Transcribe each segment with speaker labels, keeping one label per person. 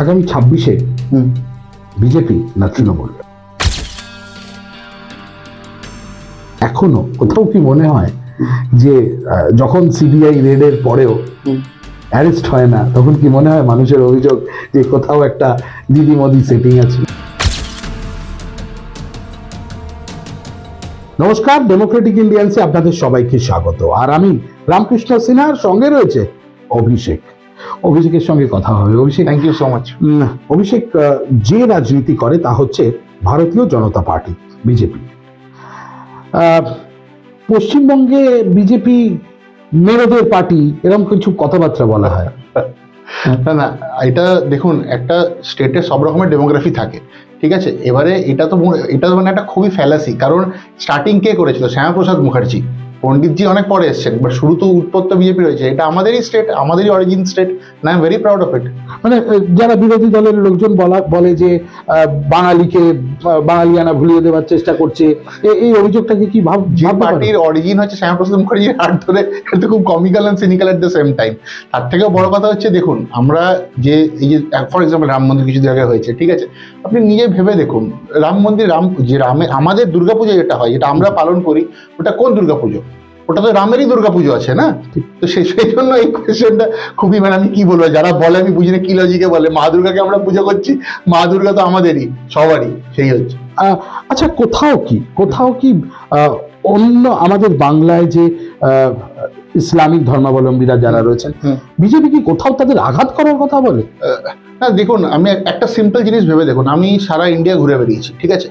Speaker 1: আগামী ছাব্বিশে
Speaker 2: হুম।
Speaker 1: বিজেপি না তৃণমূল? এখনও কোথাও কি মনে হয় যে যখন সিবিআই রেডের পরেও অ্যারেস্ট হয় না তখন কি মনে হয় মানুষের অভিযোগ যে কোথাও একটা দিদি মোদি সেটিং আছে? নমস্কার ডেমোক্রেটিক ইন্ডিয়ান্সে আপনাদের সবাইকে স্বাগত। আর আমি রামকৃষ্ণ সিনহার সঙ্গে রয়েছে অভিষেক। অভিষেকের সঙ্গে কথা হবে। Abhishek
Speaker 2: thank you so much
Speaker 1: Abhishek যে রাজনীতি করে তা হচ্ছে ভারতীয় জনতা পার্টি বিজেপি। পশ্চিমবঙ্গে বিজেপি মেরোদের পার্টি এরকম কিছু কথাবার্তা বলা হয়।
Speaker 2: না না এটা দেখুন একটা স্টেটে সব রকমের ডেমোগ্রাফি থাকে ঠিক আছে? এবারে এটা তো এটা তো মানে একটা খুবই ফ্যালাসি কারণ স্টার্টিং কে করেছিল? শ্যামাপ্রসাদ মুখার্জি। পণ্ডিতজি অনেক পরে এসেছেন বাট শুরু তো উৎপত্ত বিজেপি রয়েছে এটা আমাদেরই স্টেট আমাদেরই origin state I am very proud of it
Speaker 1: মানে যারা বিরোধী দলের লোকজন বলা বলে যে বাঙালিকে বাঙালিয়ানা ভুলিয়ে দেওয়ার চেষ্টা করছে এই অভিযোগটাকে কি ভাব
Speaker 2: যে পার্টির অরিজিন হচ্ছে শ্যামাপ্রসাদ মুখার্জির হাত ধরে এটা খুব comical and cynical at the same time তার থেকেও বড় কথা হচ্ছে দেখুন আমরা যে এই যে ফর এক্সাম্পল রাম মন্দির কিছু জায়গায় হয়েছে ঠিক আছে? আপনি নিজে ভেবে দেখুন রাম মন্দির রাম যে রামে আমাদের দুর্গাপুজো যেটা হয় যেটা আমরা পালন করি ওটা কোন দুর্গাপুজো? ওটা তো রামেরই দুর্গাপুজো আছে না? তো সেই সেই জন্য এই কোয়েশ্চেনটা খুবই মানে আমি কি বলব যারা বলে আমি বুঝি না কি লজিকে বলে। মা দুর্গাকে আমরা পুজো করছি মা দুর্গা তো আমাদেরই সবারই সেই হচ্ছে।
Speaker 1: আচ্ছা কোথাও কি কোথাও কি অন্য আমাদের বাংলায় যে ইসলামিক ধর্মাবলম্বীরা যারা রয়েছেন। বিজেপি কি কোথাও তাদের আঘাত করার কথা বলে?
Speaker 2: না দেখুন আমি একটা সিম্পল জিনিস ভেবে দেখুন আমি সারা ইন্ডিয়া ঘুরে বেরিয়েছি ঠিক আছে?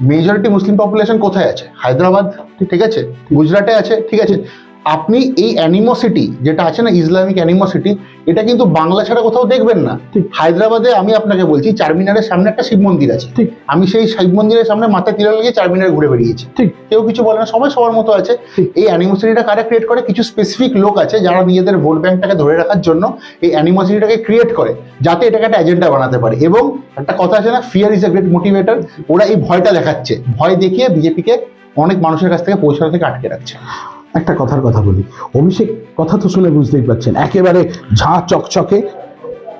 Speaker 2: মেজরিটি মুসলিম পপুলেশন কোথায় আছে? হায়দ্রাবাদ ঠিক আছে? গুজরাটে আছে ঠিক আছে? আপনি এই অ্যানিমোসিটি যেটা আছে না ইসলামিক অ্যানিমোসিটি এটা কিন্তু বাংলা ছাড়া কোথাও দেখবেন না। হায়দ্রাবাদে আমি আপনাকে বলছি চারমিনারের সামনে একটা শিব মন্দির আছে। আমি সেই শিব মন্দিরের সামনে মাথায় তিরা লাগিয়ে চারমিনার ঘুরে বেরিয়েছি কেউ কিছু বলে না সবাই সবার মতো আছে। এই অ্যানিমোসিটিটা কারা ক্রিয়েট করে? কিছু স্পেসিফিক লোক আছে যারা নিজেদের ভোট ব্যাংকটাকে ধরে রাখার জন্য এই অ্যানিমোসিটিটাকে ক্রিয়েট করে যাতে এটাকে একটা এজেন্ডা বানাতে পারে। এবং একটা কথা আছে না fear is a great motivator ওরা এই ভয়টা দেখাচ্ছে। ভয় দেখিয়ে বিজেপিকে অনেক মানুষের কাছ থেকে পৌঁছানো থেকে আটকে রাখছে।
Speaker 1: একটা কথার কথা বলি। অভিষেক কথা তো শুনে বুঝতেই পারছেন। একেবারে ঝাঁ চকচকে,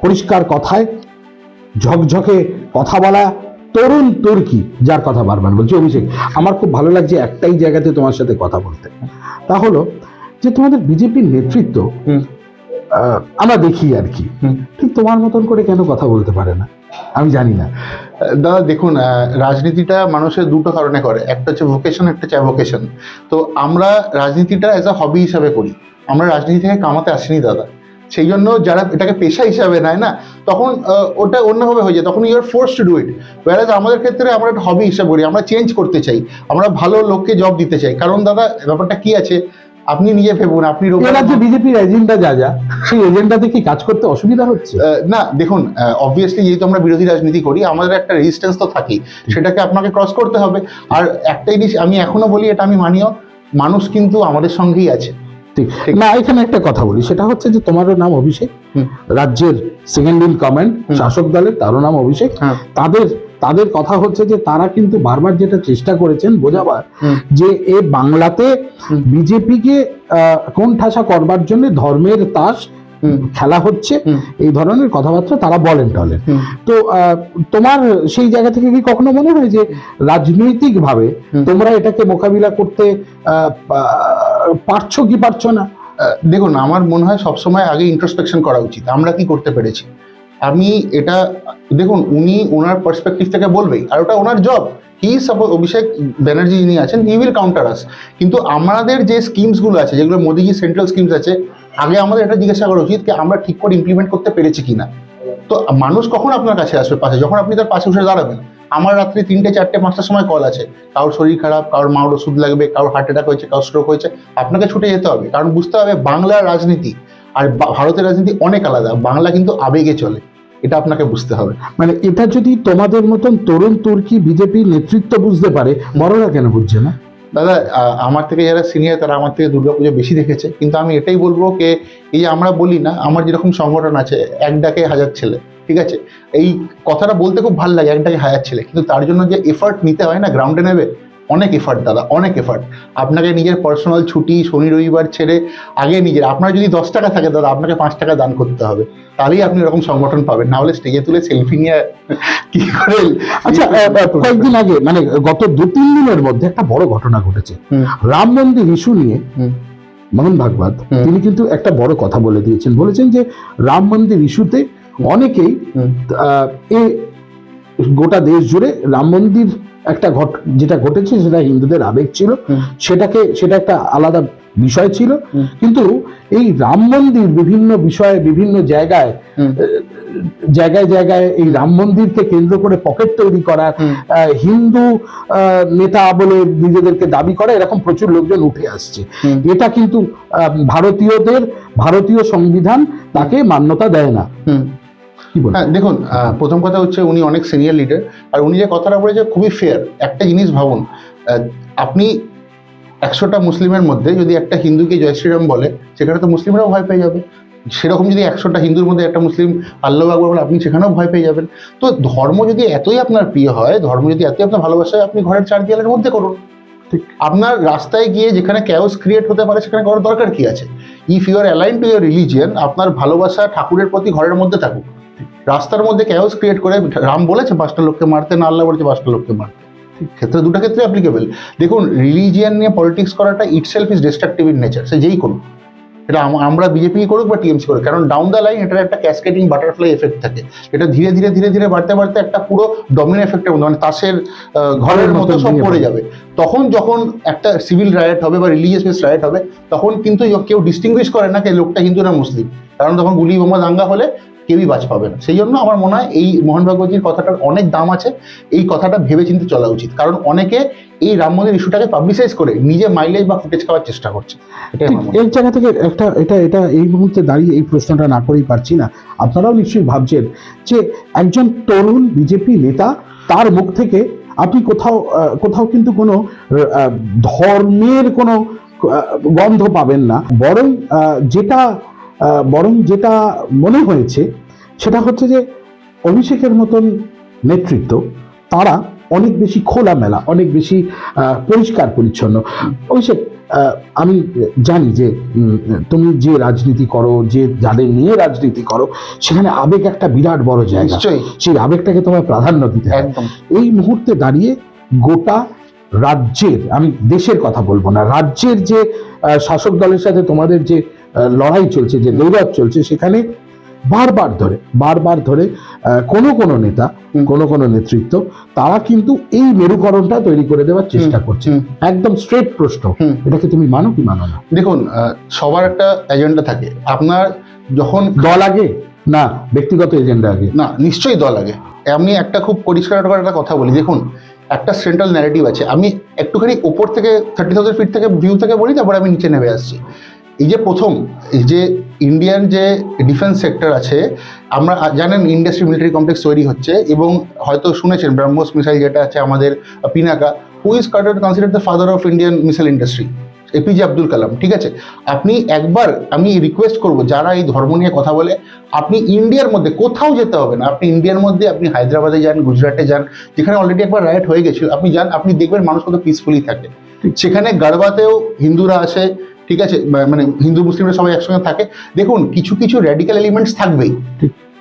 Speaker 1: পরিষ্কার কথায়, ঝকঝকে কথা বলা তরুণ তুর্কি, যার কথা বারবার বলছি। অভিষেক, আমার খুব ভালো লাগছে একটাই জায়গাতে তোমার সাথে কথা বলতে। তা হলো যে তোমাদের বিজেপির নেতৃত্ব আমরা দেখি আর কি। ঠিক তোমার মতন করে কেন কথা বলতে পারে না? আমি জানি না।
Speaker 2: দাদা দেখুন রাজনীতিটা মানুষের দুটো কারণে করে। একটা হচ্ছে ভোকেশন একটা হচ্ছে অ্যাভোকেশন তো আমরা রাজনীতিটা অ্যাজ আ হবি হিসাবে করি। আমরা রাজনীতি থেকে কামাতে আসিনি দাদা। সেই জন্য যারা এটাকে পেশা হিসাবে নেয় না তখন ওটা অন্যভাবে হয়ে যায়। তখন you are force to do it ওয়ারাজ আমাদের ক্ষেত্রে আমরা একটা হবি হিসাবে করি। আমরা চেঞ্জ করতে চাই। আমরা ভালো লোককে জব দিতে চাই। কারণ দাদা ব্যাপারটা কি আছে? আপনি নিজে ভেবুন আপনি
Speaker 1: রাজ্যে বিজেপির এজেন্ডা যা যা সেই এজেন্ডাতে কি কাজ করতে অসুবিধা হচ্ছে?
Speaker 2: না দেখুন অবভিয়াসলি যেহেতু আমরা বিরোধী রাজনীতি করি আমাদের একটা রেজিস্ট্যান্স তো থাকেই। সেটাকে আপনাকে ক্রস করতে হবে। আর একটা জিনিস আমি এখনও বলি এটা আমি মানিও মানুষ কিন্তু আমাদের সঙ্গেই আছে।
Speaker 1: ঠিক। না এখানে একটা কথা বলি সেটা হচ্ছে যে তোমারও নাম অভিষেক। রাজ্যের সেকেন্ড ইন কমান্ড শাসক দলের তারও নাম অভিষেক
Speaker 2: হ্যাঁ।
Speaker 1: তাদের তাদের কথা হচ্ছে যে তারা কিন্তু বারবার যেটা চেষ্টা করেছেন বোঝাবার যে এ বাংলাতে। বিজেপিকে কোন ঠাসা করবার জন্য ধর্মের তাস খেলা হচ্ছে। এই ধরনের কথাবার্তা তারা বলেন টলেন। তো তোমার সেই জায়গা থেকে কি কখনো মনে হয় যে রাজনৈতিক ভাবে তোমরা এটাকে মোকাবিলা করতে আহ, পারছ কি পারছ না?
Speaker 2: দেখুন আমার মনে হয় সবসময় আগে ইন্ট্রোস্পেকশন করা উচিত। আমরা কি করতে পেরেছি? আমি এটা, দেখুন, উনি ওনার পার্সপেক্টিভ থেকে বলবেই, আর ওটা ওনার job he suppose Abhishek Banerjee যিনি আছেন হি উইল কাউন্টার আস কিন্তু আমাদের যে স্কিমসগুলো আছে, যেগুলো মোদিজি সেন্ট্রাল স্কিমস আছে, আগে আমাদের এটা জিজ্ঞাসা করা উচিত যে আমরা ঠিক করে ইমপ্লিমেন্ট করতে পেরেছি কিনা। তো মানুষ কখন আপনার কাছে আসবে পাশে? যখন আপনি তার পাশে বসে দাঁড়াবেন। আমার রাত্রি তিনটে, চারটে, পাঁচটার সময় কল আছে। কারোর শরীর খারাপ, কারোর মার ওষুধ লাগবে, কারোর হার্ট অ্যাটাক হয়েছে, কারোর স্ট্রোক হয়েছে। আপনাকে ছুটে যেতে হবে। কারণ বুঝতে হবে বাংলার রাজনীতি আর ভারতের রাজনীতি অনেক আলাদা। বাংলা কিন্তু আবেগে চলে। এটা আপনাকে বুঝতে হবে।
Speaker 1: মানে এটা যদি তোমাদের মতন তরুণ তুর্কি বিজেপি নেতৃত্ব বুঝতে পারে বড়রা কেন বুঝছে না?
Speaker 2: দাদা আমার থেকে যারা সিনিয়র তারা আমার থেকে দুর্গাপুজো বেশি দেখেছে। কিন্তু আমি এটাই বলব যে এই আমরা বলি না, আমার যেরকম সংগঠন আছে, এক ডাকে হাজার ছেলে, ঠিক আছে? এই কথাটা বলতে খুব ভালো লাগে, এক ডাকে হাজার ছেলে। কিন্তু তার জন্য যে এফার্ট নিতে হয় না গ্রাউন্ডে নেবে অনেক এফার্ট দাদা অনেক এফার্ট আপনাকে নিজের পার্সোনাল ছুটি শনি রবিবার ছেড়ে আগে নিজের আপনার যদি দশ টাকা থাকে দাদা আপনাকে পাঁচ টাকা দান করতে হবে। তাহলেই আপনি এরকম সংগঠন পাবেন। না হলে স্টেজে তুলে সেলফি নিয়ে কি করে
Speaker 1: আচ্ছা কয়েকদিন আগে মানে গত দু তিন দিনের মধ্যে একটা বড় ঘটনা ঘটেছে। রাম মন্দির ইস্যু নিয়ে মোহন ভাগবত তিনি কিন্তু একটা বড় কথা বলে দিয়েছেন। বলেছেন যে রাম মন্দির ইস্যুতে অনেকেই গোটা দেশ জুড়ে রাম মন্দির একটা ঘট যেটা ঘটেছে সেটা হিন্দুদের আবেগ ছিল। সেটাকে সেটা একটা আলাদা বিষয় ছিল। কিন্তু এই রাম মন্দির বিভিন্ন বিষয়ে বিভিন্ন জায়গায় জায়গায় জায়গায় এই রাম মন্দিরকে কেন্দ্র করে পকেট তৈরি করা হিন্দু আহ, নেতা বলে নিজেদেরকে দাবি করা এরকম প্রচুর লোকজন উঠে আসছে। এটা কিন্তু ভারতীয়দের ভারতীয় সংবিধান তাকে মান্যতা দেয় না। কি
Speaker 2: হ্যাঁ দেখুন প্রথম কথা হচ্ছে উনি অনেক সিনিয়র লিডার আর উনি যে কথাটা বলেছে খুবই ফেয়ার একটা জিনিস ভাবুন আপনি একশোটা মুসলিমের মধ্যে যদি একটা হিন্দুকে জয় শ্রীরাম বলে সেখানে তো মুসলিমরাও ভয় পেয়ে যাবে। সেরকম যদি একশোটা হিন্দুর মধ্যে একটা মুসলিম আল্লাহ আকবর বলে আপনি সেখানেও ভয় পেয়ে যাবেন। তো ধর্ম যদি এতই আপনার প্রিয় হয় ধর্ম যদি এতই আপনার ভালোবাসা হয় আপনি ঘরের চার দেয়ালের মধ্যে করুন।
Speaker 1: ঠিক।
Speaker 2: আপনার রাস্তায় গিয়ে যেখানে ক্যাওস ক্রিয়েট হতে পারে সেখানে করার দরকার কি আছে? If you are align to your religion আপনার ভালোবাসা ঠাকুরের প্রতি ঘরের মধ্যে থাকুক। রাস্তার মধ্যে ক্যাওস ক্রিয়েট করে রাম বলেছে পাঁচটা লোককে মারতে না আল্লাহ বলেছে পাঁচটা লোককে মারতে ক্ষেত্রে দুটো ক্ষেত্রে অ্যাপ্লিকেবল দেখুন রিলিজিয়ান নিয়ে পলিটিক্স করাটা itself is destructive in nature সে যেই করুক। এটা আমরা বিজেপি করুক বা টিএমসি করুক কারণ ডাউন দ্য লাইন এটার একটা ক্যাসকেটিং বাটারফ্লাই এফেক্ট থাকে। এটা ধীরে ধীরে ধীরে ধীরে বাড়তে বাড়তে একটা পুরো ডমিনো এফেক্টের মতো মানে তাসের ঘরের মতো সব পড়ে। যাবে। তখন যখন একটা সিভিল রাইট হবে বা রিলিজিয়াস বেস রাইট হবে তখন কিন্তু কেউ ডিস্টিংগুইশ করে না যে লোকটা হিন্দু না মুসলিম। কারণ তখন গুলি বোমা দাঙ্গা হলে কেউই বাজ পাবে না। সেই জন্য আমার মনে হয় এই মোহন ভাগবতীর কথাটার অনেক দাম আছে। এই কথাটা ভেবে চিন্তে চলা উচিত। কারণ অনেকে এই রাম মন্দির ইস্যুটাকে পাবলিসাইজ করে নিজে মাইলেজ বা ফুটেজ খাওয়ার চেষ্টা করছে।
Speaker 1: এই জায়গা থেকে একটা, এটা এটা, এই মুহূর্তে দাঁড়িয়ে এই প্রশ্নটা না করেই পারছি না। আপনারাও নিশ্চয়ই ভাবছেন যে একজন তরুণ বিজেপি নেতা, তার মুখ থেকে আপনি কোথাও কোথাও কিন্তু কোনো ধর্মের কোনো গন্ধ পাবেন না। বরং যেটা বরং যেটা মনে হয়েছে সেটা হচ্ছে যে অভিষেকের মতন নেতৃত্ব তারা অনেক বেশি খোলামেলা অনেক বেশি পরিষ্কার পরিচ্ছন্ন। অভিষেক আমি জানি যে তুমি যে রাজনীতি করো যে যাদের নিয়ে রাজনীতি করো সেখানে আবেগ একটা বিরাট বড় জায়গা। সেই আবেগটাকে তোমায় প্রাধান্য দিতে
Speaker 2: একদম।
Speaker 1: এই মুহূর্তে দাঁড়িয়ে গোটা রাজ্যের আমি দেশের কথা বলব না রাজ্যের যে শাসক দলের সাথে তোমাদের যে লড়াই চলছে যে দৌড়াত চলছে সেখানে বারবার ধরে বারবার ধরে কোনো কোনো নেতা কোনো কোনো নেতৃত্ব তারা কিন্তু এই মেরুকরণটা তৈরি করে দেওয়ার চেষ্টা করছে। একদম স্ট্রেট প্রশ্ন। এটাকে তুমি মানো কি মানো না?
Speaker 2: দেখুন সবার একটা এজেন্ডা থাকে। আপনার যখন
Speaker 1: দল আগে? না ব্যক্তিগত এজেন্ডা আগে।
Speaker 2: না নিশ্চয়ই দল আগে। আমি একটা খুব পরিষ্কার করে একটা কথা বলি। দেখুন একটা সেন্ট্রাল ন্যারেটিভ আছে। আমি একটুখানি ওপর থেকে থার্টি থাউজেন্ড ফিট থেকে ভিউ থেকে বলি তারপর আমি নিচে নেমে আসছি। এই যে প্রথম এই যে ইন্ডিয়ান যে ডিফেন্স সেক্টর আছে আমরা জানেন ইন্ডাস্ট্রি মিলিটারি কমপ্লেক্স তৈরি হচ্ছে এবং হয়তো শুনেছেন ব্রহ্মোস মিসাইল যেটা আছে আমাদের Pinaka who is quoted consider the father of Indian missile industry APJ Abdul Kalam ঠিক আছে? আপনি একবার আমি রিকোয়েস্ট করব যারা এই ধর্ম নিয়ে কথা বলে আপনি ইন্ডিয়ার মধ্যে কোথাও যেতে হবে না। আপনি ইন্ডিয়ার মধ্যে আপনি হায়দ্রাবাদে যান গুজরাটে যান যেখানে অলরেডি একবার রাইট হয়ে গেছিল আপনি যান আপনি দেখবেন মানুষ কত পিসফুলি থাকে। সেখানে গাড়বাতেও হিন্দুরা আসে ঠিক আছে? মানে হিন্দু মুসলিমরা সবাই একসঙ্গে থাকে। দেখুন কিছু কিছু র্যাডিক্যাল এলিমেন্টস থাকবেই।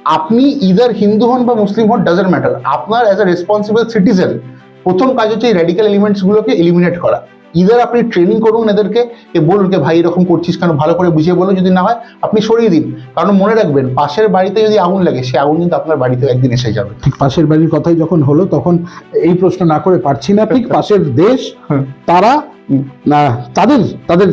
Speaker 2: আপনি ইদার হিন্দু হন বা মুসলিম হন ডাজেন্ট ম্যাটার আপনার অ্যাজ এ রেসপন্সিবল সিটিজেন প্রথম কাজ হচ্ছে এই র্যাডিক্যাল এলিমেন্টসগুলোকে এলিমিনেট করা। ইদার আপনি ট্রেনিং করুন এদেরকে এ বলুন কে ভাই এরকম করছিস কেন ভালো করে বুঝিয়ে বলুন যদি না হয় আপনি সরিয়ে দিন। কারণ মনে রাখবেন পাশের বাড়িতে যদি আগুন লাগে সে আগুন কিন্তু আপনার বাড়িতে একদিন এসে যাবে।
Speaker 1: ঠিক পাশের বাড়ির কথাই যখন হলো তখন এই প্রশ্ন না করে পারছি না। ঠিক পাশের দেশ
Speaker 2: হুম।
Speaker 1: তারা তাদের তাদের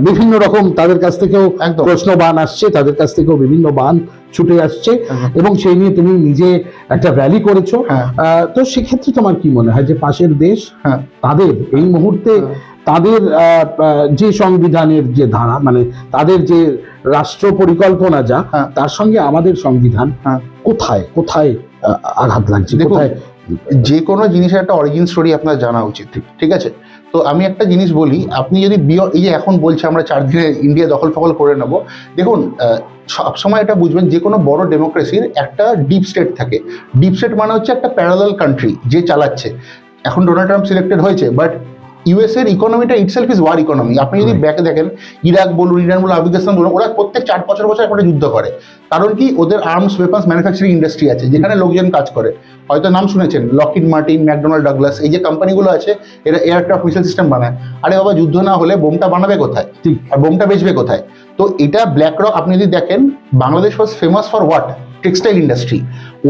Speaker 1: বিভিন্ন রকম তাদের কাছ থেকেও প্রশ্ন বান আসছে তাদের কাছ থেকেও বিভিন্ন বান ছুটে আসছে এবং সেই নিয়ে তুমি নিজে একটা র্যালি করেছ
Speaker 2: হ্যাঁ।
Speaker 1: তো সেক্ষেত্রে তোমার কি মনে হয় যে পাশের দেশ
Speaker 2: হ্যাঁ
Speaker 1: তাদের এই মুহূর্তে
Speaker 2: হ্যাঁ।
Speaker 1: তাদের যে সংবিধানের যে ধারা মানে তাদের যে রাষ্ট্র পরিকল্পনা যা
Speaker 2: হ্যাঁ।
Speaker 1: তার সঙ্গে আমাদের সংবিধান
Speaker 2: হ্যাঁ।
Speaker 1: কোথায় কোথায় আঘাত লাগছে কোথায়
Speaker 2: যে কোনো জিনিসের একটা অরিজিন স্টোরি আপনার জানা উচিত ঠিক আছে তো আমি একটা জিনিস বলি, আপনি যদি বিয় এই যে এখন বলছে আমরা চার দিনে ইন্ডিয়া দখল ফখল করে নেব, দেখুন সবসময় এটা বুঝবেন, যে কোনো বড় ডেমোক্রেসির একটা ডিপ স্টেট থাকে। ডিপ স্টেট মানে হচ্ছে একটা প্যারালাল কান্ট্রি যে চালাচ্ছে। এখন ডোনাল্ড ট্রাম্প সিলেক্টেড হয়েছে বাট ইউএস এর ইকোনমিটা ইটসেলফ ইজ ওয়ার ইকোনমি আপনি যদি. ব্যাকে দেখেন ইরাক বলুন ইরান বলুন আফগানিস্তান বলুন ওরা প্রত্যেক চার বছর বছর একটা যুদ্ধ করে। কারণ কি? ওদের আর্মস ওয়েপন্স ম্যানুফ্যাকচারিং ইন্ডাস্ট্রি আছে যেখানে লোকজন কাজ করে। হয়তো নাম শুনেছেন লকিড মার্টিন ম্যাকডোনাল্ড ডাগলাস এই যে কোম্পানিগুলো আছে এরা এয়ারক্রাফট মিসাইল সিস্টেম বানায়। আরে বাবা যুদ্ধ না হলে বোমটা বানাবে কোথায়?
Speaker 1: ঠিক।
Speaker 2: আর বোমটা বেচবে কোথায়? তো এটা ব্ল্যাক রক আপনি যদি দেখেন Bangladesh was famous for what textile industry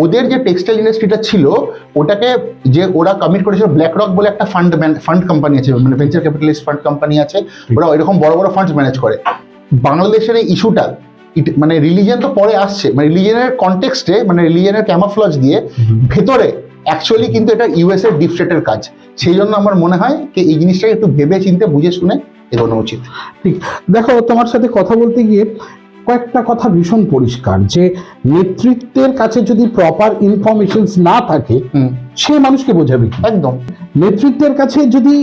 Speaker 2: ওদের যে টেক্সটাইল ইন্ডাস্ট্রিটা ছিল ওটাকে যে ওরা কমিট করেছিল ব্ল্যাক রক বলে একটা ফান্ড ফান্ড কোম্পানি আছে মানে ভেঞ্চার ক্যাপিটালিস্ট ফান্ড কোম্পানি আছে ওরা এরকম বড় বড় ফান্ডস ম্যানেজ করে। বাংলাদেশের এই ইস্যুটা মানে রিলিজিয়ন তো পরে আসছে মানে রিলিজনের কনটেক্সটে মানে রিলিজনের ক্যামাফ্লজ দিয়ে ভেতরে অ্যাকচুয়ালি কিন্তু এটা ইউএস এর ডিপ স্টেটের কাজ। সেই জন্য আমার মনে হয় যে এই জিনিসটাকে একটু ভেবে চিন্তে বুঝে শুনে এগোনো উচিত।
Speaker 1: ঠিক। দেখো তোমার সাথে কথা বলতে গিয়ে কয়েকটা কথা ভীষণ পরিষ্কার যে নেতৃত্বের কাছে যদি প্রপার ইনফরমেশন না থাকে সে মানুষকে বোঝাবে কি?
Speaker 2: একদম।
Speaker 1: নেতৃত্বের কাছে যদি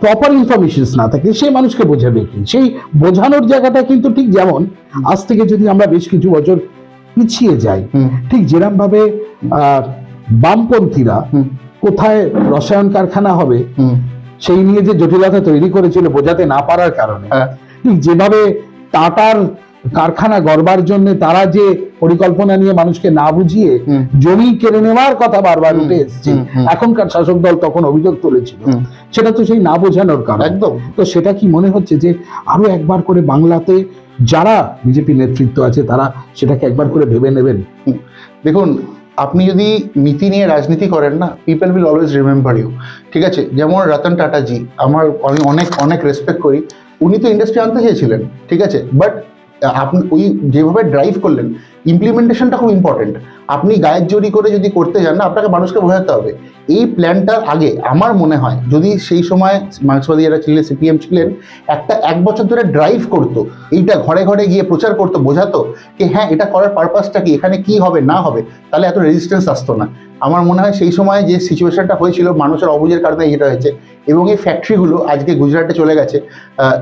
Speaker 1: প্রপার ইনফরমেশন না থাকে সে মানুষকে বোঝাবে কি? সেই বোঝানোর জায়গাটা কিন্তু ঠিক যেমন আজ থেকে যদি আমরা বেশ কিছু বছর পিছিয়ে যাই ঠিক যেরকম ভাবে বামপন্থীরা কোথায় রসায়ন কারখানা হবে সেই নিয়ে যে জটিলতা তৈরি করেছিল বোঝাতে না পারার কারণে
Speaker 2: হ্যাঁ।
Speaker 1: ঠিক যেভাবে টাটার কারখানা গড়বার জন্য তারা যে পরিকল্পনা নিয়ে মানুষকে না বুঝিয়ে জমি কেড়ে নেওয়ার কথা বারবার উঠে এসছে। এখনকার শাসক দল তখন অভিযোগ তুলেছিল। সেটা তো সেই না বোঝানোর কারণ।
Speaker 2: একদম।
Speaker 1: তো সেটা কি মনে হচ্ছে যে আরও একবার করে বাংলাতে যারা বিজেপি নেতৃত্ব আছে তারা সেটাকে একবার করে ভেবে নেবেন?
Speaker 2: দেখুন আপনি যদি নীতি নিয়ে রাজনীতি করেন না people will always remember you ঠিক আছে? যেমন রতন টাটাজি আমার আমি অনেক অনেক রেসপেক্ট করি। উনি তো ইন্ডাস্ট্রি আনতে চেয়েছিলেন। ঠিক আছে? বাট আপনি ওই যেভাবে ড্রাইভ করলেন ইমপ্লিমেন্টেশনটা খুব ইম্পর্টেন্ট আপনি গায়ের জোরি করে যদি করতে যান না, আপনাকে মানুষকে বোঝাতে হবে। এই প্ল্যানটার আগে আমার মনে হয়, যদি সেই সময় মার্ক্সবাদী যারা ছিলেন, সিপিএম ছিলেন, একটা এক বছর ধরে ড্রাইভ করতো, এইটা ঘরে ঘরে গিয়ে প্রচার করতো, বোঝাতো, যে হ্যাঁ এটা করার পারপাসটা কি, এখানে কি হবে, না হবে, তাহলে এত রেজিস্ট্যান্স আসতো না। আমার মনে হয় সেই সময় যে সিচুয়েশনটা হয়েছিল, মানুষের অবুঝের কারণে এটা হয়েছে এবং এই ফ্যাক্টরিগুলো আজকে গুজরাটে চলে গেছে।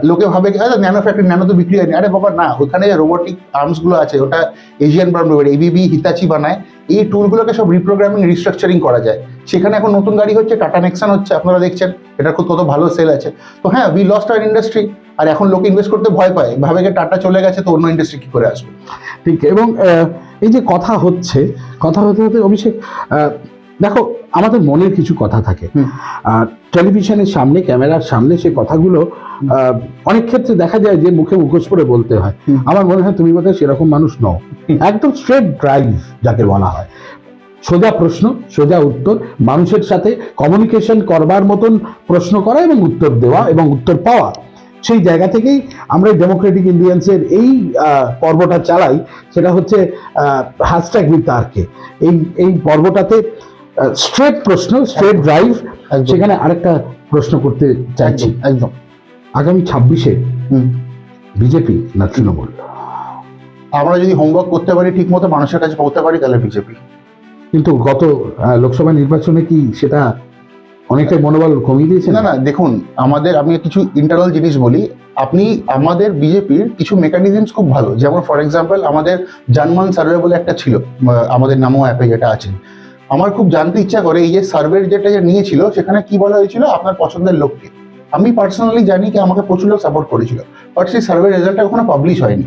Speaker 2: লোকে ভাবে ন্যানো ফ্যাক্টরি ন্যানো তো বিক্রি হয়নি। আরে বাবা, না, ওখানে যে রোবোটিক আর্মসগুলো আছে, ওটা এশিয়ান ব্রাউন এবিবি হিতাচি বানায়, এই টুলগুলোকে সব রিপ্রোগ্রামিং রিস্ট্রাকচারিং করা যায়। সেখানে এখন নতুন গাড়ি হচ্ছে টাটা নেক্সান হচ্ছে, আপনারা দেখছেন এটা খুব কত ভালো সেল আছে। তো হ্যাঁ উই লস্ট আর ইন্ডাস্ট্রি আর এখন লোক ইনভেস্ট করতে ভয় পায়। ভাবে যে টাটা চলে গেছে তো অন্য ইন্ডাস্ট্রি কি করে আসবে?
Speaker 1: ঠিক এবং এই যে কথা হচ্ছে কথা হতে হতে অভিষেক দেখো আমাদের মনের কিছু কথা থাকে। আর টেলিভিশনের সামনে ক্যামেরার সামনে সেই কথাগুলো অনেক ক্ষেত্রে দেখা যায় যে মুখে মুখোশ করে বলতে হয়। আমার মনে হয় তুমি বোধহয় সেরকম মানুষ নও। একদম স্ট্রেট ড্রাইভ যাকে বলা হয়। সোজা প্রশ্ন সোজা উত্তর মানুষের সাথে কমিউনিকেশন করবার মতন প্রশ্ন করা এবং উত্তর দেওয়া এবং উত্তর পাওয়া। সেই জায়গা থেকেই আমরা ডেমোক্রেটিক ইন্ডিয়ান্সের এই পর্বটা চালাই সেটা হচ্ছে হ্যাশট্যাগ উইথ তারকে এই এই পর্বটাতে স্ট্রেট প্রশ্ন স্ট্রেট ড্রাইভ। সেখানে আরেকটা প্রশ্ন করতে চাইছি।
Speaker 2: একদম একদম।
Speaker 1: আগামী ছাব্বিশে বিজেপি না তৃণমূল?
Speaker 2: আমরা যদি হোমওয়ার্ক করতে পারি ঠিক মতো মানুষের কাছে পৌঁছতে পারি তাহলে বিজেপি
Speaker 1: কিন্তু গত লোকসভা নির্বাচনে কি সেটা অনেকটাই মনোবল কমিয়ে দিয়েছে
Speaker 2: না না, দেখুন, আমাদের, আমি কিছু ইন্টারনাল জিনিস বলি। আপনি, আমাদের বিজেপির কিছু মেকানিজমস খুব ভালো। যেমন ফর এক্সাম্পল আমাদের জানমান সার্ভে বলে একটা ছিল আমাদের নামো অ্যাপে যেটা আছে। আমার খুব জানতে ইচ্ছা করে, এই যে সার্ভের যেটা যে নিয়েছিল, সেখানে কি বলা হয়েছিল? আপনার পছন্দের লোককে। আমি পার্সোনালি জানি কি, আমাকে প্রচুর লোক সাপোর্ট করেছিল। বাট সেই সার্ভের রেজাল্টটা কখনো পাবলিশ হয়নি।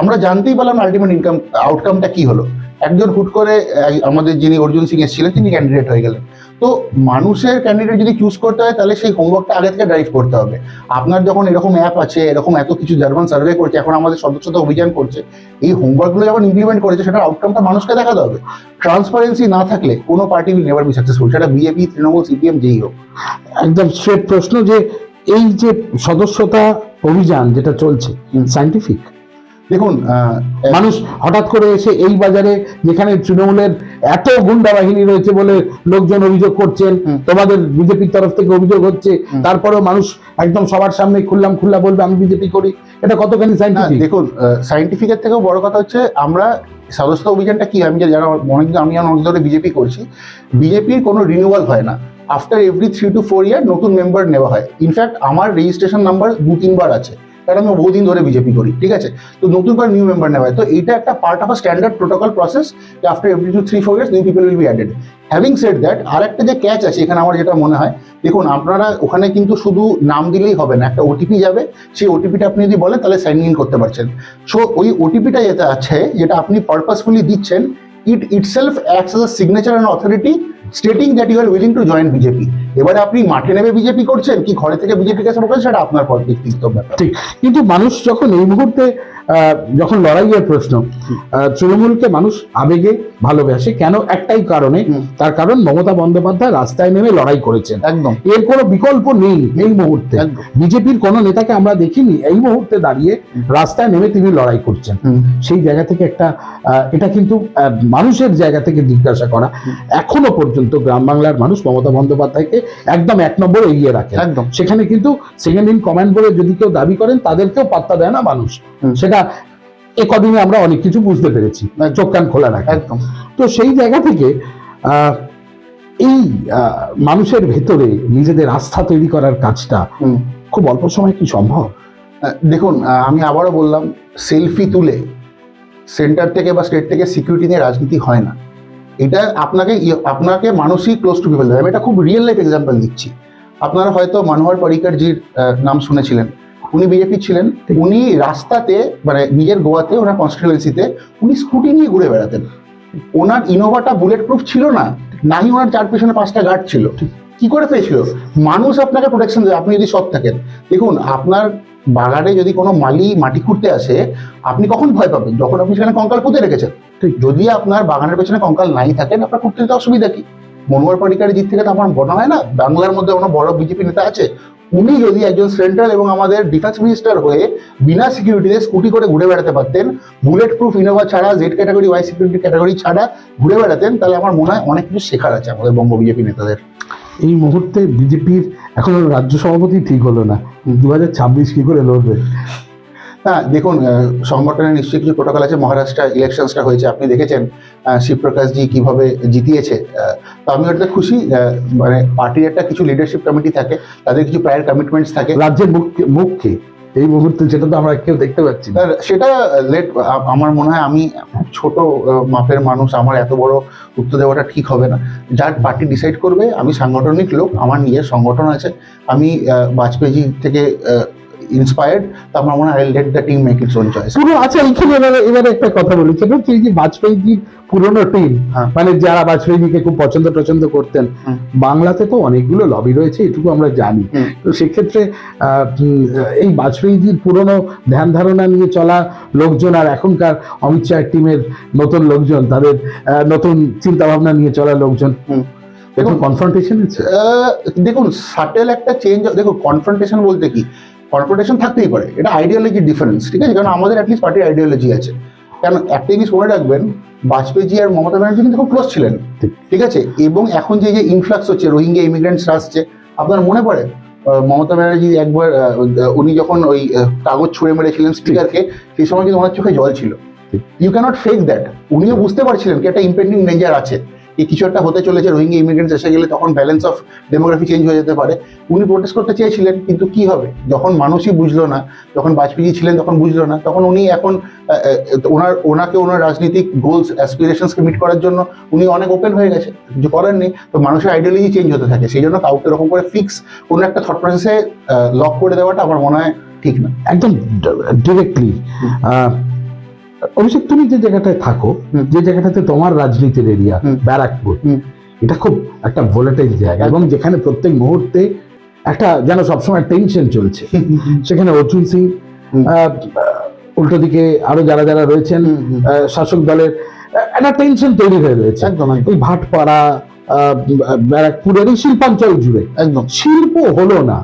Speaker 2: আমরা জানতেই পারলাম আলটিমেট ইনকাম আউটকামটা কি হলো। একজন হুট করে আমাদের যিনি অর্জুন সিং এসেছিলেন তিনি ক্যান্ডিডেট হয়ে গেলেন। তো মানুষের ক্যান্ডিডেট যদি চুজ করতে হয় তাহলে সেই হোমওয়ার্কটা আগে থেকে ড্রাইভ করতে হবে। আপনার যখন এরকম অ্যাপ আছে এরকম এত কিছু জার্মান সার্ভে করছে এখন আমাদের সদস্যতা অভিযান করছে এই হোমওয়ার্কগুলো যখন ইমপ্লিমেন্ট করেছে সেটার আউটকামটা মানুষকে দেখাতে হবে। ট্রান্সপারেন্সি না থাকলে কোনো party will never be successful সেটা বিজেপি তৃণমূল সিপিএম যেই হোক।
Speaker 1: একদম স্ট্রেট প্রশ্ন যে এই যে সদস্যতা অভিযান যেটা চলছে
Speaker 2: হুম। দেখুন
Speaker 1: মানুষ হঠাৎ করে এসে এই বাজারে যেখানে তৃণমূলের এত গুন্ডা বাহিনী রয়েছে বলে লোকজন অভিযোগ করছেন তোমাদের বিজেপির তরফ থেকে অভিযোগ হচ্ছে। তারপরেও মানুষ একদম সবার সামনে খুললাম খুল্লা বলবে আমি বিজেপি করি। এটা কতখানি সাইন্টিফিক
Speaker 2: দেখুন সাইন্টিফিকের থেকেও বড় কথা হচ্ছে আমরা সদস্য অভিযানটা কি আমি যারা অনেক আমি অনেক ধরে বিজেপি করছি বিজেপির কোনো রিনিউয়াল হয় না। After every three two four year নতুন মেম্বার নেওয়া হয়। ইনফ্যাক্ট আমার রেজিস্ট্রেশন নাম্বার দু তিনবার আছে। কারণ আমি বহুদিন ধরে বিজেপি করি, ঠিক আছে? তো নতুন করে নিউ মেম্বার নেওয়া তো এইটা একটা part of a standard protocol process after every two three four years new people will be added having said that আর একটা যে ক্যাচ আছে, এখানে আমার যেটা মনে হয়, দেখুন, আপনারা ওখানে কিন্তু শুধু নাম দিলেই হবে না, একটা ওটিপি যাবে, সেই ওটিপিটা আপনি যদি বলেন, তাহলে সাইন ইন করতে পারছেন। সো ওই ওটিপিটা যেটা আছে, যেটা আপনি পারপাসফুলি দিচ্ছেন it itself acts as a signature and authority stating that you are willing to join BJP এবারে আপনি মাঠে নেমে বিজেপি করছেন, কি ঘরে থেকে বিজেপি কাছে করছেন সেটা আপনার ব্যক্তিগত ব্যাপার।
Speaker 1: ঠিক, কিন্তু মানুষ যখন এই মুহূর্তে যখন লড়াইয়ের প্রশ্ন তৃণমূলকে মানুষ আবেগে ভালোবাসে কেন একটাই কারণে? তার কারণ মমতা বন্দ্যোপাধ্যায় রাস্তায় নেমে লড়াই করেছেন।
Speaker 2: একদম।
Speaker 1: এর কোনো বিকল্প নেই এই মুহূর্তে। বিজেপির কোনো নেতাকে আমরা দেখিনি এই মুহূর্তে দাঁড়িয়ে রাস্তায় নেমে তিনি লড়াই করছেন। সেই জায়গা থেকে একটা এটা কিন্তু মানুষের জায়গা থেকে জিজ্ঞাসা করা। এখনও পর্যন্ত গ্রাম বাংলার মানুষ মমতা বন্দ্যোপাধ্যায়কে একদম এক নম্বর এগিয়ে রাখে
Speaker 2: একদম।
Speaker 1: সেখানে কিন্তু সেকেন্ড ইন কমান্ড বলে যদি কেউ দাবি করেন তাদেরকেও পাত্তা দেয় না মানুষ। সেটা এ কদিনে আমরা অনেক কিছু বুঝতে পেরেছি
Speaker 2: একদম।
Speaker 1: চোখ কান খোলা রাখা।
Speaker 2: একদম।
Speaker 1: তো সেই জায়গা থেকে এই মানুষের ভেতরে নিজেদের আস্থা তৈরি করার কাজটা খুব অল্প সময় কি সম্ভব?
Speaker 2: দেখুন আমি আবারও বললাম সেলফি তুলে সেন্টার থেকে বা স্টেট থেকে সিকিউরিটি নিয়ে রাজনীতি হয় না। এটা আপনাকে ই- আপনাকে মানুষই ক্লোজ টু পিপল আমি এটা খুব রিয়েল লাইফ এক্সাম্পল দিচ্ছি। আপনারা হয়তো মনোহর পরিকার জির আহ, নাম শুনেছিলেন। উনি বিজেপি ছিলেন উনি রাস্তাতে মানে নিজের গোয়াতে ওনার কনস্টিটুয়েন্সিতে উনি স্কুটি নিয়ে ঘুরে বেড়াতেন। ওনার ইনোভাটা বুলেট প্রুফ ছিল না নাই ওনার চার পেছনে পাঁচটা গার্ড ছিল। কি করে পেয়েছিল? মানুষ আপনাকে প্রোটেকশন দেবে আপনি যদি সৎ থাকেন। দেখুন আপনার বাগানে যদি কোনো মালি মাটি খুঁড়তে আসে আপনি কখন ভয় পাবেন? যখন আপনি সেখানে কঙ্কাল পুঁতে রেখেছেন। যদি আপনার বাগানের পেছনে কঙ্কাল নাই থাকেন আপনার খুঁড়তে অসুবিধা কি? মনোহর পারিকারের দিক থেকে তো আমার মনে হয় না? বাংলার মধ্যে কোনো বড় বিজেপি নেতা আছে উনি যদি একজন সেন্ট্রাল এবং আমাদের ডিফেন্স মিনিস্টার হয়ে বিনা সিকিউরিটিতে স্কুটি করে ঘুরে বেড়াতে পারতেন বুলেট প্রুফ ইনোভা ছাড়া Z category Y security category ছাড়া ঘুরে বেড়াতেন, তাহলে আমার মনে হয় অনেক কিছু শেখার আছে আমাদের বঙ্গ বিজেপি নেতাদের।
Speaker 1: এই মুহূর্তে বিজেপির এখন রাজ্য সভাপতি ঠিক হলো না। দু হাজার ছাব্বিশ কি করে লড়বে?
Speaker 2: হ্যাঁ দেখুন সংগঠনের নিশ্চয়ই কিছু প্রোটোকল আছে। মহারাষ্ট্র ইলেকশনসটা হয়েছে আপনি দেখেছেন শিবপ্রকাশজি কীভাবে জিতিয়েছে। তো আমি ওটাতে খুশি মানে পার্টির একটা কিছু লিডারশিপ কমিটি থাকে তাদের কিছু প্রায়ার কমিটমেন্টস থাকে।
Speaker 1: রাজ্যের মুখকে মুখকে এই মুহূর্তে সেটা তো আমরা কেউ দেখতে পাচ্ছি
Speaker 2: সেটা লেট আমার মনে হয় আমি ছোট মাপের মানুষ আমার এত বড় উত্তর দেওয়াটা ঠিক হবে না। যার পার্টি ডিসাইড করবে আমি সাংগঠনিক লোক আমার নিজের সংগঠন আছে। আমি বাজপেয়ীজি থেকে ইন্সপায়ার্ড তো আমার মনে হয় I let the team make its own choice
Speaker 1: পুরো আচ্ছা এইখানে এবারে এবারে একটা কথা বলি। সেটা হচ্ছে এই যে বাজপেয়ীজির পুরনো টিম
Speaker 2: হ্যাঁ।
Speaker 1: মানে যারা বাজপেয়ীজিকে খুব পছন্দ টছন্দ করতেন বাংলাতে তো অনেকগুলো লবি রয়েছে এটুকু আমরা জানি। তো সেক্ষেত্রে এই বাজপেয়ীজির পুরনো ধ্যান ধারণা নিয়ে চলা লোকজন আর এখনকার অমিত শাহের টিমের নতুন লোকজন তাদের নতুন চিন্তা ভাবনা নিয়ে চলা লোকজন দেখুন কনফ্রন্টেশন
Speaker 2: দেখুন সাটেল একটা চেঞ্জ দেখুন কনফ্রন্টেশন বলতে কি? কনফ্রন্টেশন থাকতেই পারে। এটা আইডিওলজি ডিফারেন্স ঠিক আছে? কারণ আমাদের অ্যাটলিস্ট পার্টির আইডিওলজি আছে। কারণ একটা জিনিস মনে রাখবেন বাজপেয়ীজি আর মমতা ব্যানার্জি কিন্তু খুব ক্লোজ ছিলেন
Speaker 1: ঠিক।
Speaker 2: ঠিক আছে? এবং এখন যে যে ইনফ্লাক্স হচ্ছে রোহিঙ্গা ইমিগ্রেন্টস আসছে আপনার মনে পড়ে? মমতা ব্যানার্জি একবার উনি যখন ওই কাগজ ছুঁড়ে মেরেছিলেন স্পিকারকে সেই সময় কিন্তু ওনার চোখে জল ছিল। ইউ ক্যানট ফেক দ্যাট উনিও বুঝতে পারছিলেন কি একটা ইম্পেন্ডিং ডেঞ্জার আছে। এই কিছু একটা হতে চলেছে, রোহিঙ্গা ইমিগ্রেন্টস এসে গেলে তখন ব্যালেন্স অফ ডেমোগ্রাফি চেঞ্জ হয়ে যেতে পারে। উনি প্রোটেস্ট করতে চেয়েছিলেন, কিন্তু কি হবে? যখন মানুষই বুঝলো না, যখন বাজপেয়ী ছিলেন তখন বুঝলো না, তখন উনি এখন ওনার, ওনাকে ওনার রাজনৈতিক গোলস অ্যাসপিরেশনসকে মিট করার জন্য উনি অনেক ওপেন হয়ে গেছে। কিছু করার নেই, তো মানুষের আইডিয়োলজি চেঞ্জ হতে থাকে। সেই জন্য কাউকে এরকম করে ফিক্স কোনো একটা থট প্রসেসে লক করে দেওয়াটা আমার মনে হয় ঠিক না।
Speaker 1: একদম ডিরেক্টলি অভিষেক তুমি যে জায়গাটায় থাকো যে জায়গাটাতে তোমার রাজনীতির এরিয়া ব্যারাকপুর এটা খুব একটা ভোলাটাইল জায়গা এবং যেখানে প্রত্যেক মুহূর্তে একটা যেন সবসময় টেনশন চলছে। সেখানে অর্জুন সিং উল্টো দিকে আরও যারা যারা রয়েছেন শাসক দলের একটা টেনশন তৈরি হয়ে রয়েছে।
Speaker 2: একদম
Speaker 1: এই ভাটপাড়া আহ, ব্যারাকপুরের এই শিল্পাঞ্চল জুড়ে
Speaker 2: একদম।
Speaker 1: শিল্প হলো না।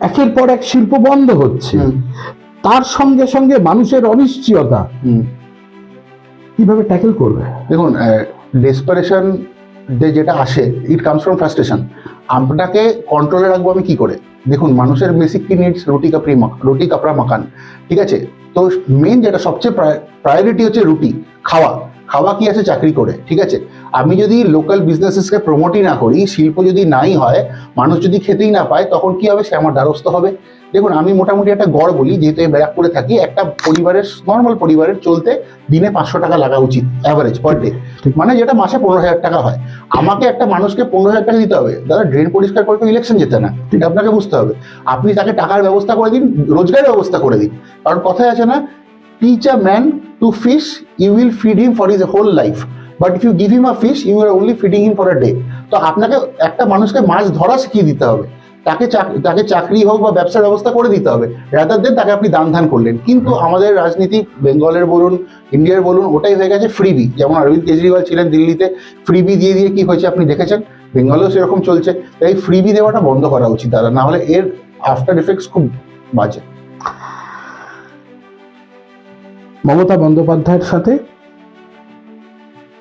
Speaker 1: একের পর এক শিল্প বন্ধ হচ্ছে। তার সঙ্গে সঙ্গে মানুষের অনিশ্চয়তা। কীভাবে ট্যাকেল করবে?
Speaker 2: দেখুন ডেসপারেশন যেটা আসে ইট কামস ফ্রম ফ্রাস্ট্রেশন আপনাকে কন্ট্রোলে রাখব আমি কি করে? দেখুন মানুষের বেসিক কি নিডস রুটি কাপড়ি রুটি কাপড়া মাখান ঠিক আছে? তো মেন যেটা সবচেয়ে প্রায়োরিটি হচ্ছে রুটি খাওয়া। খাওয়া কি আছে চাকরি করে, ঠিক আছে? আমি যদি লোকাল বিজনেসেসকে প্রমোটই না করি, শিল্প যদি নাই হয়, মানুষ যদি খেতেই না পায়, তখন কি হবে? সে আমার দ্বারস্থ হবে। দেখুন, আমি মোটামুটি একটা গড় বলি, যেহেতু এই ব্যারাকপুরে থাকি, একটা পরিবারের নর্মাল পরিবারের চলতে দিনে পাঁচশো টাকা লাগা উচিত অ্যাভারেজ পার ডে। মানে যেটা মাসে পনেরো হাজার টাকা হয়। আমাকে একটা মানুষকে পনেরো হাজার টাকা দিতে হবে। দাদা ড্রেন পরিষ্কার করে তো ইলেকশন যেতে না এটা আপনাকে বুঝতে হবে। আপনি তাকে টাকার ব্যবস্থা করে দিন, রোজগারের ব্যবস্থা করে দিন। কারণ কথায় আছে না teach a man to fish you will feed him for his whole life but if you give him a fish you are only feeding him for a day তো আপনাকে একটা মানুষকে মাছ ধরা শিখিয়ে দিতে হবে। তাকে তাকে চাকরি হোক বা ব্যবসার ব্যবস্থা করে দিতে হবে। রাদার দেন তাকে আপনি দান ধান করলেন। কিন্তু আমাদের রাজনীতি, বেঙ্গলের বলুন, ইন্ডিয়ার বলুন, ওটাই হয়ে গেছে ফ্রিবি যেমন অরবিন্দ কেজরিওয়াল ছিলেন দিল্লিতে ফ্রিবি দিয়ে দিয়ে কি হয়েছে আপনি দেখেছেন? বেঙ্গলেও সেরকম চলছে। তাই ফ্রিবি দেওয়াটা বন্ধ করা উচিত দাদা। না হলে এর আফটার এফেক্টস খুব বাজে।
Speaker 1: মমতা বন্দ্যোপাধ্যায়ের সাথে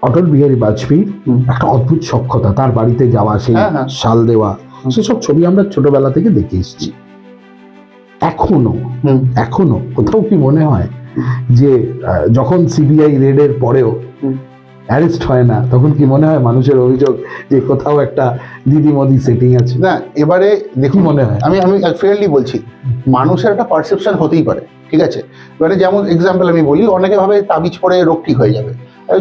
Speaker 1: অটল বিহারী বাজপেয়ীর একটা অদ্ভুত সক্ষতা তার বাড়িতে যাওয়া সেই
Speaker 2: হ্যাঁ, হ্যাঁ।
Speaker 1: শাল দেওয়া সেসব ছবি আমরা ছোটবেলা থেকে দেখে এসেছি।
Speaker 2: এখনও
Speaker 1: এখনও কোথাও কি মনে হয় যে যখন সিবিআই রেডের পরেও অ্যারেস্ট হয় না তখন কি মনে হয় মানুষের অভিযোগ যে কোথাও একটা দিদি মোদি সেটিং আছে?
Speaker 2: না এবারে দেখুন
Speaker 1: মনে হয়?
Speaker 2: আমি আমি ফেয়ারলি বলছি মানুষের একটা পারসেপশন হতেই পারে। ঠিক আছে? এবারে যেমন এক্সাম্পল আমি বলি, অনেকে ভাবে তাবিজ পরে রোগ ঠিক হয়ে যাবে।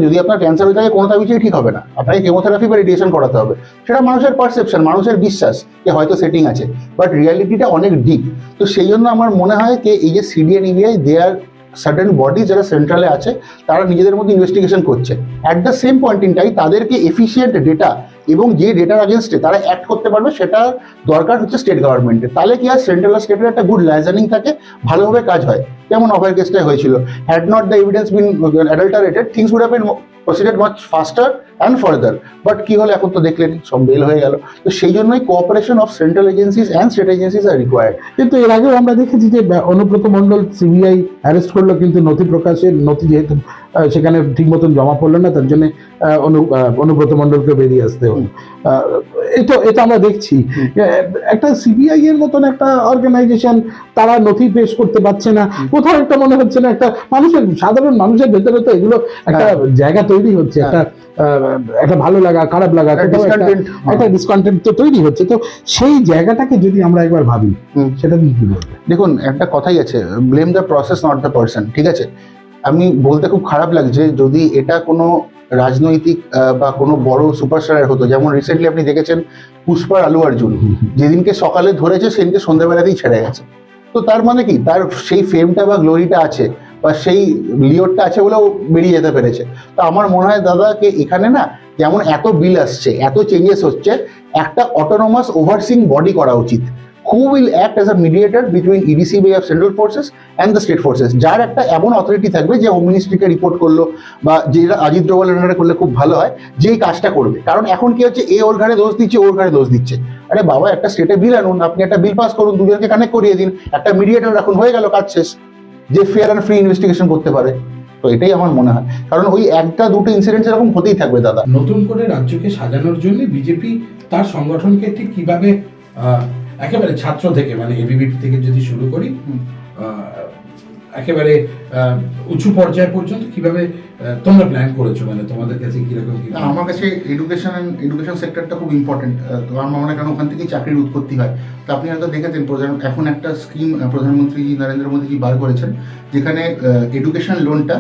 Speaker 2: যদি আপনার ক্যান্সার হয়ে থাকে, কোনো তাবিজেই ঠিক হবে না। আপনাকে কেমোথেরাপি বা রেডিয়েশন করাতে হবে। সেটা মানুষের পারসেপশন মানুষের বিশ্বাস যে হয়তো সেটিং আছে। বাট রিয়ালিটিটা অনেক ডিপ তো সেই জন্য আমার মনে হয় যে এই যে CDN EVI they are certain body যারা সেন্ট্রালে আছে, তারা নিজেদের মধ্যে ইনভেস্টিগেশন করছে। At the same point in time তাদেরকে এফিসিয়েন্ট ডেটা এবং যে ডেটার আগেনস্টে তারা অ্যাক্ট করতে পারবে, সেটা দরকার হচ্ছে স্টেট গভর্নমেন্টের তাহলে কি আর সেন্ট্রাল আর স্টেটের একটা গুড লাইজেনিং থাকে, ভালোভাবে কাজ হয়। যেমন অভয়ের কেসটাই হয়েছিল। Had not the evidence been adulterated things would have proceeded much faster and further but কি হলো, এখন তো দেখলেন, সব বেল হয়ে গেল। তো সেই জন্যই cooperation of central agencies and state agencies R required
Speaker 1: কিন্তু এর আগেও আমরা দেখেছি যে, অনুব্রত মণ্ডল সিবিআই অ্যারেস্ট করল, কিন্তু নথি প্রকাশের নথি যেহেতু সেখানে ঠিক মতন জমা পড়ল না তার জন্য অনুব্রত মণ্ডলকে বেরিয়ে আসতে হলো। তো এটা আমরা দেখছি। একটা সিবিআই এর মতন একটা অর্গানাইজেশন তারা নথি পেশ করতে পারছে না। কোথাও একটা মনে হচ্ছে না একটা মানুষের সাধারণ মানুষের ভেতরে তো এগুলো একটা জায়গা তৈরি হচ্ছে একটা আহ, একটা ভালো লাগা খারাপ লাগা একটা
Speaker 2: ডিসকন্টেন্ট
Speaker 1: তো তৈরি হচ্ছে। তো সেই জায়গাটাকে যদি আমরা একবার ভাবি সেটা কি
Speaker 2: দেখুন একটা কথাই আছে blame the process not the person ঠিক আছে? আমি বলতে খুব খারাপ লাগছে যদি এটা কোনো রাজনৈতিক বা কোনো বড় সুপারস্টারের হতো যেমন রিসেন্টলি আপনি দেখেছেন পুষ্পার আলু অর্জুন। যেদিনকে সকালে ধরেছে সেদিনকে সন্ধ্যাবেলাতেই ছেড়ে গেছে। তো তার মানে কি? তার সেই ফেমটা বা গ্লোরিটা আছে বা সেই লিওরটা আছে বলেও বেরিয়ে যেতে পেরেছে। তো আমার মনে হয় দাদাকে এখানে না যেমন এত বিল আসছে এত চেঞ্জেস হচ্ছে একটা অটোনোমাস ওভারসিং বডি করা উচিত। Who will act as a mediator between EDCB of central forces and the state forces যার একটা এমন অথরিটি থাকবে যে হোম মিনিস্ট্রিকে রিপোর্ট করল বা যেটা অজিত ডোভাল আন্ডারে করলে খুব ভালো হয়, যেই কাজটা করবে। কারণ এখন কি হচ্ছে, এ ওর ঘাড়ে দোষ দিচ্ছে ওর ঘাড়ে দোষ দিচ্ছে। আরে বাবা, একটা স্টেটে বিল আনুন, আপনি একটা বিল পাস করুন, দুজনকে কানেক্ট করিয়ে দিন, একটা মিডিয়েটার রাখুন, হয়ে গেল কাজ শেষ। যে ফেয়ার অ্যান্ড ফ্রি ইনভেস্টিগেশন করতে পারে। তো এটাই আমার মনে হয়। কারণ ওই একটা দুটো ইনসিডেন্ট এরকম হতেই থাকবে, দাদা।
Speaker 3: নতুন করে রাজ্যকে সাজানোর জন্য বিজেপি তার সংগঠনকে ঠিক কীভাবে একেবারে ছাত্র থেকে মানে এবিভিপি থেকে যদি শুরু করি একেবারে উঁচু পর্যায় পর্যন্ত কীভাবে তোমরা প্ল্যান করেছ? মানে তোমাদের কাছে কীরকম কি
Speaker 2: আমার কাছে এডুকেশন এডুকেশন সেক্টরটা খুব ইম্পর্টেন্ট তো আমার মনে কারণ ওখান থেকেই চাকরির উৎপত্তি হয়। তো আপনি হয়তো দেখেছেন প্রধান এখন একটা স্কিম প্রধানমন্ত্রী নরেন্দ্র মোদীজি বার করেছেন যেখানে এডুকেশন লোনটা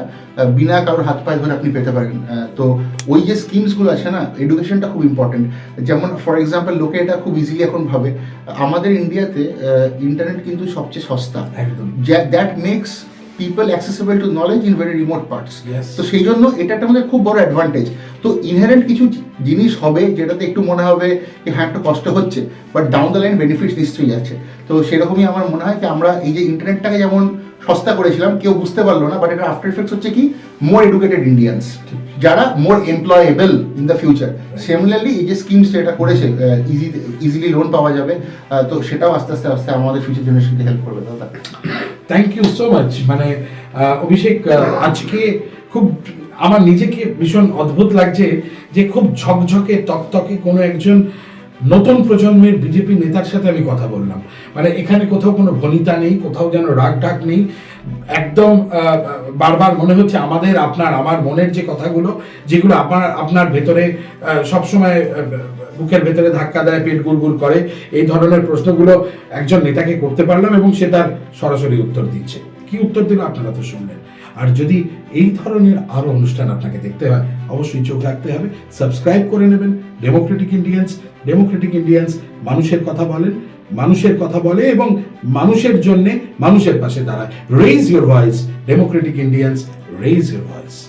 Speaker 2: বিনা কারোর হাত পায়ে ধরে আপনি পেতে পারেন। তো ওই যে স্কিমসগুলো আছে না এডুকেশনটা খুব ইম্পর্টেন্ট যেমন ফর এক্সাম্পল লোকে এটা খুব ইজিলি এখন ভাবে। আমাদের ইন্ডিয়াতে ইন্টারনেট কিন্তু সবচেয়ে সস্তা।
Speaker 3: একদম।
Speaker 2: That makes people accessible to knowledge in very remote parts. তো সেই জন্য এটা একটা আমাদের খুব বড় অ্যাডভান্টেজ তো ইনহেরেন্ট কিছু জিনিস হবে যেটাতে একটু মনে হবে যে হ্যাঁ একটা কষ্ট হচ্ছে but down the line benefits নিশ্চয়ই আছে। তো সেরকমই আমার মনে হয় যে আমরা এই যে ইন্টারনেটটাকে যেমন সস্তা করেছিলাম কেউ বুঝতে পারল না বাট এটা আফটার ইফেক্টস হচ্ছে কি? মোর এডুকেটেড ইন্ডিয়ান্স যারা more employable in the future similarly এই যে স্কিমস যেটা করেছে ইজি ইজিলি লোন পাওয়া যাবে তো সেটাও আস্তে আস্তে আস্তে আমাদের ফিউচার জেনারেশনকে হেল্প করবে দাদা।
Speaker 3: থ্যাংক ইউ সো মাচ মানে অভিষেক আজকে খুব আমার নিজেকে ভীষণ অদ্ভুত লাগছে যে খুব ঝকঝকে তকতকে কোনো একজন নতুন প্রজন্মের বিজেপি নেতার সাথে আমি কথা বললাম। মানে এখানে কোথাও কোনো ভনিতা নেই কোথাও যেন রাগ ডাক নেই।
Speaker 1: একদম বারবার মনে হচ্ছে আমাদের, আপনার, আমার মনের যে কথাগুলো, যেগুলো আপনার আপনার ভেতরে সবসময় বুকের ভেতরে ধাক্কা দেয়, পেট গুড়গুড় করে, এই ধরনের প্রশ্নগুলো একজন নেতাকে করতে পারলাম এবং সে তার সরাসরি উত্তর দিচ্ছে। কি উত্তর দিল? আপনারা তো শুনলেন। আর যদি এই ধরনের আরও অনুষ্ঠান আপনাকে দেখতে হয়, অবশ্যই চোখ রাখতে হবে, সাবস্ক্রাইব করে নেবেন। ডেমোক্রেটিক ইন্ডিয়ান্স ডেমোক্রেটিক ইন্ডিয়ান্স মানুষের কথা বলেন মানুষের কথা বলে এবং মানুষের জন্য মানুষের পাশে দাঁড়ায়। Raise your voice democratic Indians raise your voice